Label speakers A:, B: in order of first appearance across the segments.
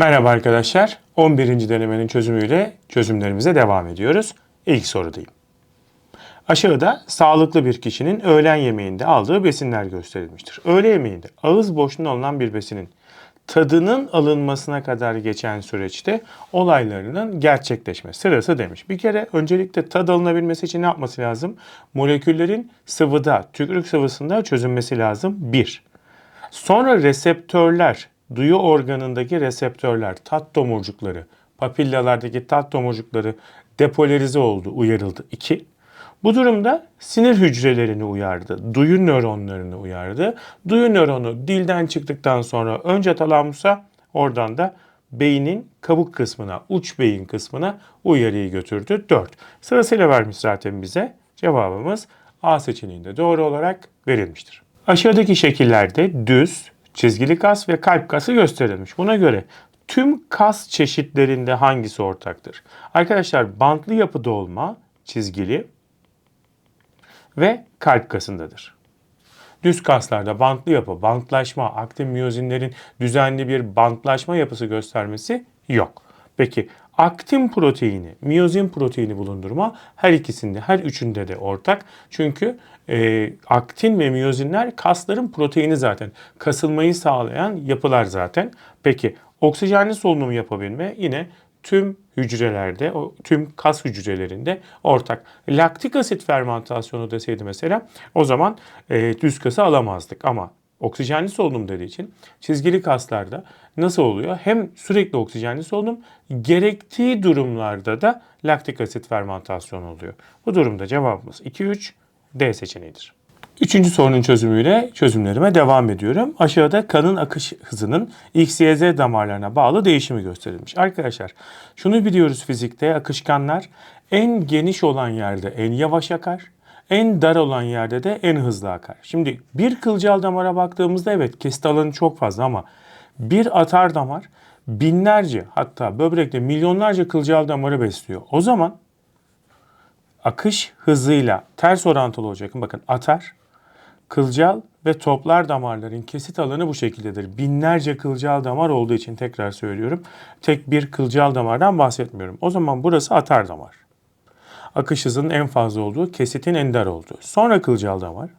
A: Merhaba arkadaşlar. 11. denemenin çözümüyle çözümlerimize devam ediyoruz. İlk sorudayım. Aşağıda sağlıklı bir kişinin öğlen yemeğinde aldığı besinler gösterilmiştir. Öğle yemeğinde ağız boşluğuna alınan bir besinin tadının alınmasına kadar geçen süreçte olaylarının gerçekleşme sırası demiş. Bir kere öncelikle tad alınabilmesi için ne yapması lazım? Moleküllerin sıvıda, tükürük sıvısında çözünmesi lazım. Bir. Sonra reseptörler, duyu organındaki reseptörler, tat tomurcukları, papillalardaki tat tomurcukları depolarize oldu, uyarıldı. 2. Bu durumda sinir hücrelerini uyardı, duyu nöronlarını uyardı. Duyu nöronu dilden çıktıktan sonra önce talamusa, oradan da beynin kabuk kısmına, uç beyin kısmına uyarıyı götürdü. 4. Sırasıyla vermiş zaten bize. Cevabımız A seçeneğinde doğru olarak verilmiştir. Aşağıdaki şekillerde düz, çizgili kas ve kalp kası gösterilmiş. Buna göre tüm kas çeşitlerinde hangisi ortaktır? Arkadaşlar bantlı yapıda olma, çizgili ve kalp kasındadır. Düz kaslarda bantlı yapı, bantlaşma, aktin miyozinlerin düzenli bir bantlaşma yapısı göstermesi yok. Peki aktin proteini, miyozin proteini bulundurma her ikisinde, her üçünde de ortak. Çünkü e, aktin ve miyozinler kasların proteini zaten. Kasılmayı sağlayan yapılar zaten. Peki oksijenli solunumu yapabilme yine tüm hücrelerde, tüm kas hücrelerinde ortak. Laktik asit fermentasyonu deseydi mesela o zaman e, düz kası alamazdık ama oksijenli solunum dediği için çizgili kaslarda nasıl oluyor? Hem sürekli oksijenli solunum gerektiği durumlarda da laktik asit fermentasyonu oluyor. Bu durumda cevabımız 2-3 D seçeneğidir. Üçüncü sorunun çözümüyle çözümlerime devam ediyorum. Aşağıda kanın akış hızının X, Y, Z damarlarına bağlı değişimi gösterilmiş. Arkadaşlar şunu biliyoruz fizikte akışkanlar en geniş olan yerde en yavaş akar. En dar olan yerde de en hızlı akar. Şimdi bir kılcal damara baktığımızda evet kesit alanı çok fazla ama bir atar damar binlerce hatta böbrekte milyonlarca kılcal damarı besliyor. O zaman akış hızıyla ters orantılı olacak. Bakın atar, kılcal ve toplar damarların kesit alanı bu şekildedir. Binlerce kılcal damar olduğu için tekrar söylüyorum. Tek bir kılcal damardan bahsetmiyorum. O zaman burası atar damar. Akış hızının en fazla olduğu, kesitin en dar olduğu. Sonra kılcal damar.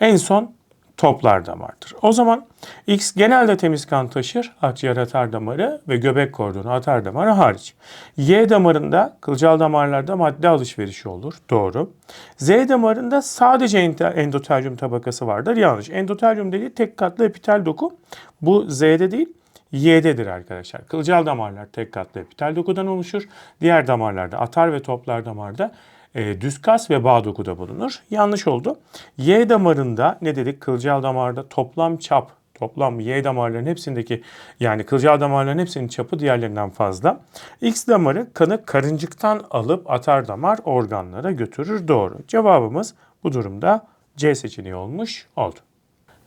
A: En son toplar damardır. O zaman X genelde temiz kan taşır, akciğer atar damarı ve göbek kordonu atar damarı hariç. Y damarında, kılcal damarlarda madde alışverişi olur. Doğru. Z damarında sadece endotelyum tabakası vardır. Yanlış. Endotelyum dediği tek katlı epitel doku. Bu Z'de değil, Y'dedir arkadaşlar. Kılcal damarlar tek katlı epitel dokudan oluşur. Diğer damarlarda, atar ve toplar damarda e, düz kas ve bağ dokuda bulunur. Yanlış oldu. Y damarında ne dedik? Kılcal damarda toplam çap toplam Y damarların hepsindeki yani kılcal damarların hepsinin çapı diğerlerinden fazla. X damarı kanı karıncıktan alıp atar damar organlara götürür. Doğru. Cevabımız bu durumda C seçeneği olmuş oldu.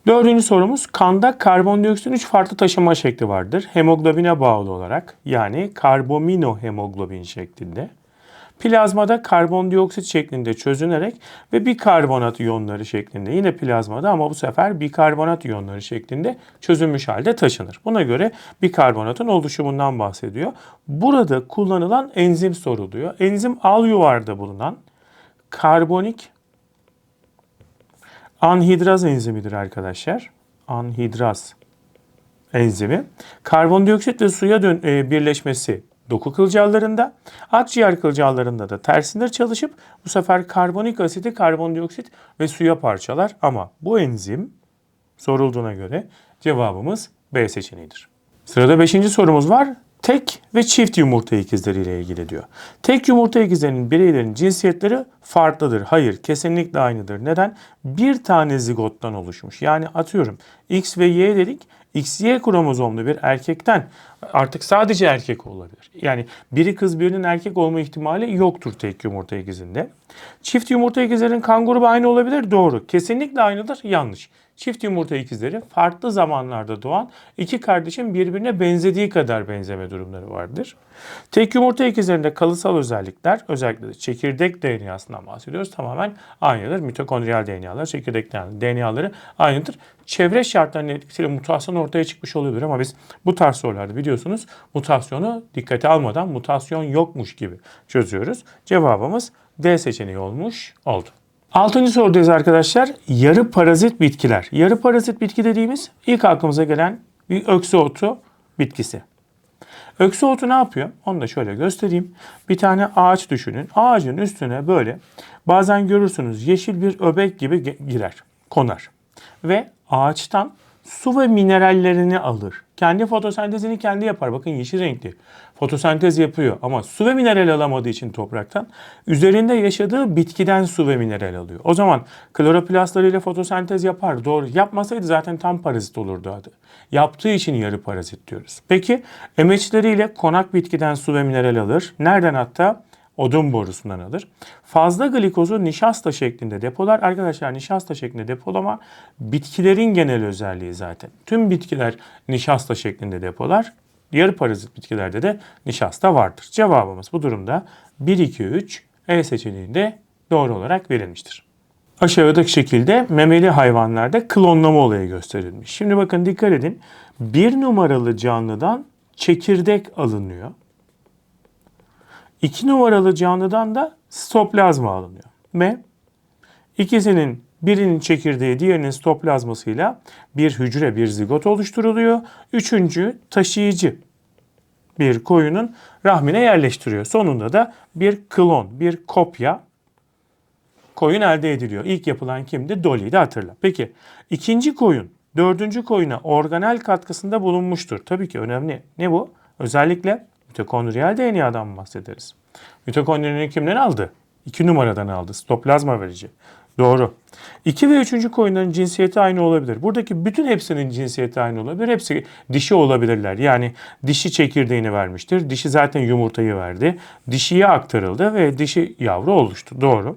A: Dördüncü sorumuz kanda karbondioksitin 3 farklı taşıma şekli vardır. Hemoglobine bağlı olarak yani karbaminohemoglobin şeklinde. Plazmada karbondioksit şeklinde çözünerek ve bikarbonat iyonları şeklinde yine plazmada ama bu sefer bikarbonat iyonları şeklinde çözülmüş halde taşınır. Buna göre bikarbonatın oluşumundan bahsediyor. Burada kullanılan enzim soruluyor. Enzim al yuvarda bulunan karbonik anhidraz enzimidir arkadaşlar. Anhidraz enzimi. Karbondioksit ve suya dön e, birleşmesi doku kılcallarında, akciğer kılcallarında da tersinden çalışıp bu sefer karbonik asiti, karbondioksit ve suya parçalar. Ama bu enzim sorulduğuna göre cevabımız B seçeneğidir. Sırada 5. sorumuz var. Tek ve çift yumurta ikizleriyle ilgili diyor. Tek yumurta ikizlerinin bireylerin cinsiyetleri farklıdır. Hayır, kesinlikle aynıdır. Neden? Bir tane zigottan oluşmuş. Yani atıyorum X ve Y dedik. XY kromozomlu bir erkekten artık sadece erkek olabilir. Yani biri kız birinin erkek olma ihtimali yoktur tek yumurta ikizinde. Çift yumurta ikizlerin kan grubu aynı olabilir. Doğru. Kesinlikle aynıdır. Yanlış. Çift yumurta ikizleri farklı zamanlarda doğan iki kardeşin birbirine benzediği kadar benzeme durumları vardır. Tek yumurta ikizlerinde kalıtsal özellikler özellikle de çekirdek DNA'sından bahsediyoruz. Tamamen aynıdır. Mitokondriyal DNA'lar, çekirdek DNA'ları aynıdır. Çevre şartlarının etkisiyle mutasyon ortaya çıkmış olabilir ama biz bu tarz sorularda biliyorsunuz mutasyonu dikkate almadan mutasyon yokmuş gibi çözüyoruz. Cevabımız D seçeneği olmuş oldu. Altıncı sorudayız arkadaşlar. Yarı parazit bitkiler. Yarı parazit bitki dediğimiz ilk aklımıza gelen bir öksü otu bitkisi. Öksü otu ne yapıyor? Onu da şöyle göstereyim. Bir tane ağaç düşünün. Ağacın üstüne böyle bazen görürsünüz yeşil bir öbek gibi girer, konar. Ve ağaçtan su ve minerallerini alır. Kendi fotosentezini kendi yapar. Bakın yeşil renkli. Fotosentez yapıyor ama su ve mineral alamadığı için topraktan üzerinde yaşadığı bitkiden su ve mineral alıyor. O zaman kloroplastlarıyla fotosentez yapar. Doğru. Yapmasaydı zaten tam parazit olurdu adı. Yaptığı için yarı parazit diyoruz. Peki emeçleriyle konak bitkiden su ve mineral alır. Nereden hatta? Odun borusundan alır. Fazla glikozu nişasta şeklinde depolar. Arkadaşlar nişasta şeklinde depolama bitkilerin genel özelliği zaten. Tüm bitkiler nişasta şeklinde depolar. Yarı parazit bitkilerde de nişasta vardır. Cevabımız bu durumda 1, 2, 3 E seçeneğinde doğru olarak verilmiştir. Aşağıdaki şekilde memeli hayvanlarda klonlama olayı gösterilmiş. Şimdi bakın dikkat edin. Bir numaralı canlıdan çekirdek alınıyor. 2 numaralı canlıdan da sitoplazma alınıyor. Ve ikisinin birinin çekirdeği diğerinin sitoplazmasıyla bir hücre, bir zigot oluşturuluyor. Üçüncü taşıyıcı bir koyunun rahmine yerleştiriyor. Sonunda da bir klon, bir kopya koyun elde ediliyor. İlk yapılan kimdi? Dolly'di hatırla. Peki ikinci koyun, dördüncü koyuna organel katkısında bulunmuştur. Tabii ki önemli. Ne bu? Özellikle mitokondriyal DNA'dan bahsederiz. Mitokondrinin kimden aldı? 2 numaradan aldı. Stoplazma verici. Doğru. 2 ve 3. koyunların cinsiyeti aynı olabilir. Buradaki bütün hepsinin cinsiyeti aynı olabilir. Hepsi dişi olabilirler. Yani dişi çekirdeğini vermiştir. Dişi zaten yumurtayı verdi. Dişiye aktarıldı ve dişi yavru oluştu. Doğru.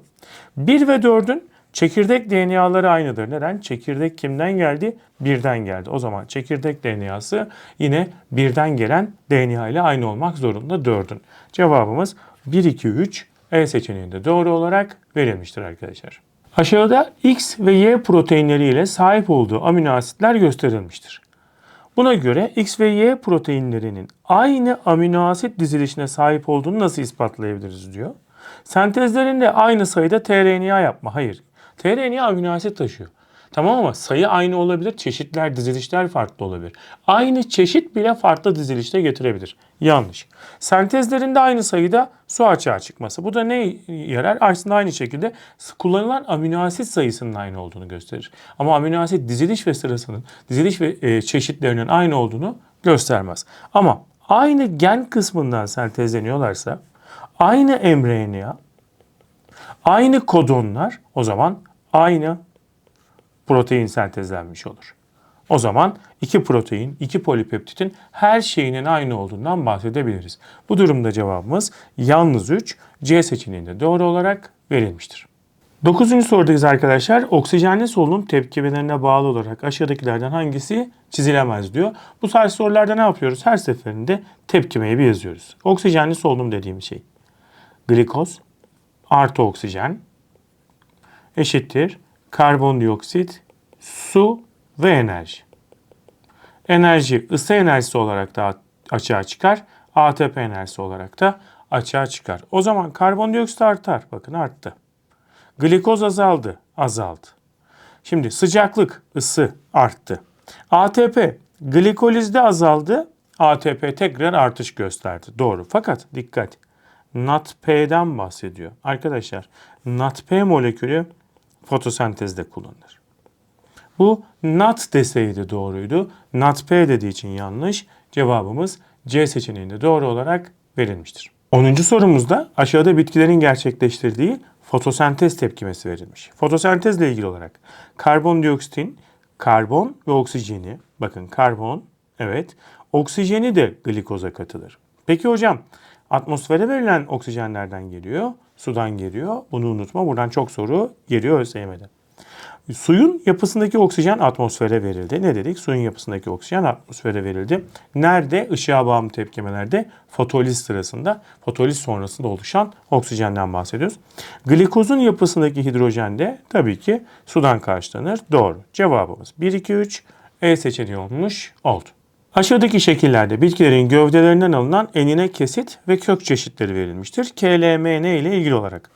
A: 1 ve 4'ün çekirdek DNA'ları aynıdır. Neden? Çekirdek kimden geldi? Birden geldi. O zaman çekirdek DNA'sı yine birden gelen DNA ile aynı olmak zorunda 4'ün. Cevabımız 1, 2, 3 E seçeneğinde doğru olarak verilmiştir arkadaşlar. Aşağıda X ve Y proteinleriyle sahip olduğu amino asitler gösterilmiştir. Buna göre X ve Y proteinlerinin aynı amino asit dizilişine sahip olduğunu nasıl ispatlayabiliriz diyor. Sentezlerinde aynı sayıda tRNA yapma. Hayır. tRNA amino asit taşıyor. Tamam ama sayı aynı olabilir, çeşitler, dizilişler farklı olabilir. Aynı çeşit bile farklı dizilişte getirebilir. Yanlış. Sentezlerinde aynı sayıda su açığa çıkması. Bu da ne yarar? Aslında aynı şekilde kullanılan amino asit sayısının aynı olduğunu gösterir. Ama amino asit diziliş ve sırasının, diziliş ve e, çeşitlerinin aynı olduğunu göstermez. Ama aynı gen kısmından sentezleniyorlarsa aynı mRNA, aynı kodonlar o zaman aynı protein sentezlenmiş olur. O zaman iki protein, iki polipeptitin her şeyinin aynı olduğundan bahsedebiliriz. Bu durumda cevabımız yalnız 3 C seçeneğinde doğru olarak verilmiştir. Dokuzuncu sorudayız arkadaşlar. Oksijenli solunum tepkimelerine bağlı olarak aşağıdakilerden hangisi çizilemez diyor. Bu tarz sorularda ne yapıyoruz? Her seferinde tepkimeyi bir yazıyoruz. Oksijenli solunum dediğim şey. Glikoz artı oksijen eşittir karbondioksit, su ve enerji. Enerji ısı enerjisi olarak da açığa çıkar. ATP enerjisi olarak da açığa çıkar. O zaman karbondioksit artar. Bakın arttı. Glikoz azaldı. Azaldı. Şimdi sıcaklık, ısı arttı. ATP glikolizde azaldı. ATP tekrar artış gösterdi. Doğru. Fakat dikkat. NADP'den bahsediyor. Arkadaşlar NADP molekülü fotosentezde kullanılır. Bu NAT deseydi doğruydu. NADP dediği için yanlış. Cevabımız C seçeneğinde doğru olarak verilmiştir. 10. sorumuzda aşağıda bitkilerin gerçekleştirdiği fotosentez tepkimesi verilmiş. Fotosentezle ilgili olarak karbondioksitin, karbon ve oksijeni, bakın karbon, evet, oksijeni de glikoza katılır. Peki hocam, atmosfere verilen oksijen nereden geliyor? Sudan geliyor. Bunu unutma. Buradan çok soru geliyor ÖSYM'de. Suyun yapısındaki oksijen atmosfere verildi. Ne dedik? Suyun yapısındaki oksijen atmosfere verildi. Nerede? Işığa bağımlı tepkimelerde fotoliz sırasında, fotoliz sonrasında oluşan oksijenden bahsediyoruz. Glikozun yapısındaki hidrojen de tabii ki sudan karşılanır. Doğru. Cevabımız 1, 2, 3. E seçeneği olmuş oldu. Aşağıdaki şekillerde bitkilerin gövdelerinden alınan enine kesit ve kök çeşitleri verilmiştir. KLMN ile ilgili olarak.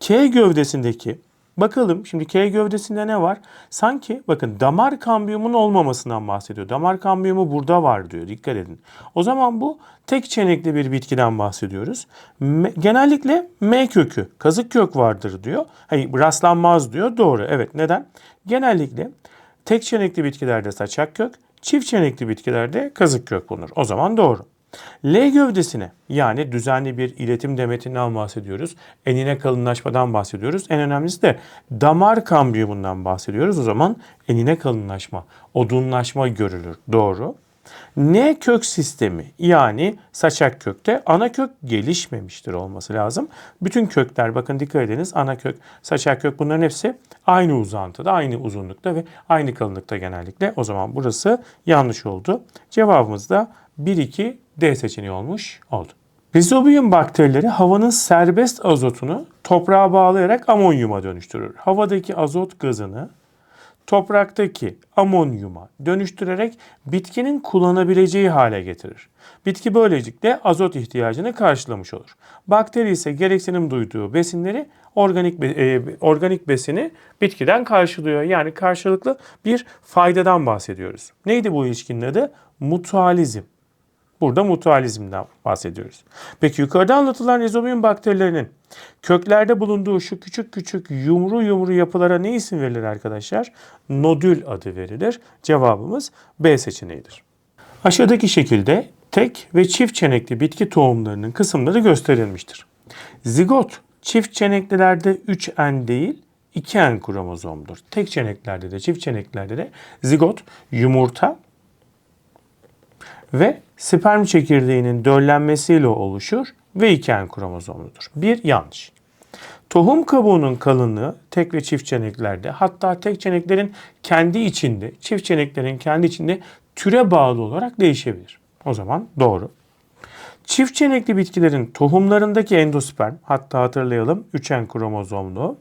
A: K gövdesindeki Bakalım şimdi K gövdesinde ne var? Sanki bakın damar kambiyumun olmamasından bahsediyor. Damar kambiyumu burada var diyor. Dikkat edin. O zaman bu tek çenekli bir bitkiden bahsediyoruz. Me- genellikle M kökü, kazık kök vardır diyor. Hayır rastlanmaz diyor. Doğru. Evet. Neden? Genellikle tek çenekli bitkilerde saçak kök, çift çenekli bitkilerde kazık kök bulunur. O zaman doğru. L gövdesine yani düzenli bir iletim demetinden bahsediyoruz. Enine kalınlaşmadan bahsediyoruz. En önemlisi de damar kambiyumundan bahsediyoruz. O zaman enine kalınlaşma, odunlaşma görülür. Doğru. N kök sistemi yani saçak kökte ana kök gelişmemiştir olması lazım. Bütün kökler bakın dikkat ediniz ana kök, saçak kök bunların hepsi aynı uzantıda, aynı uzunlukta ve aynı kalınlıkta genellikle. O zaman burası yanlış oldu. Cevabımız da 1-2 D seçeneği olmuş oldu. Rizobiyum bakterileri havanın serbest azotunu toprağa bağlayarak amonyuma dönüştürür. Havadaki azot gazını topraktaki amonyuma dönüştürerek bitkinin kullanabileceği hale getirir. Bitki böylelikle azot ihtiyacını karşılamış olur. Bakteri ise gereksinim duyduğu besinleri organik e, organik besini bitkiden karşılıyor. Yani karşılıklı bir faydadan bahsediyoruz. Neydi bu ilişkinin adı? Mutualizm. Burada mutualizmden bahsediyoruz. Peki yukarıda anlatılan rizobiyum bakterilerinin köklerde bulunduğu şu küçük küçük yumru yumru yapılara ne isim verilir arkadaşlar? Nodül adı verilir. Cevabımız B seçeneğidir. Aşağıdaki şekilde tek ve çift çenekli bitki tohumlarının kısımları gösterilmiştir. Zigot çift çeneklilerde 3N değil 2N kromozomdur. Tek çeneklerde de çift çeneklerde de zigot yumurta ve sperm çekirdeğinin döllenmesiyle oluşur ve iken kromozomludur. Bir yanlış. Tohum kabuğunun kalınlığı tek ve çift çeneklerde hatta tek çeneklerin kendi içinde, çift çeneklerin kendi içinde türe bağlı olarak değişebilir. O zaman doğru. Çift çenekli bitkilerin tohumlarındaki endosperm hatta hatırlayalım 3N kromozomlu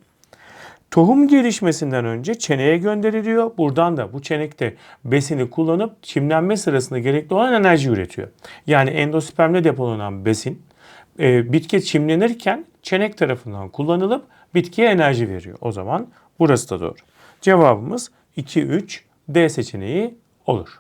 A: Tohum gelişmesinden önce çeneye gönderiliyor. Buradan da bu çenekte besini kullanıp çimlenme sırasında gerekli olan enerji üretiyor. Yani endospermde depolanan besin e, bitki çimlenirken çenek tarafından kullanılıp bitkiye enerji veriyor. O zaman burası da doğru. Cevabımız 2-3 D seçeneği olur.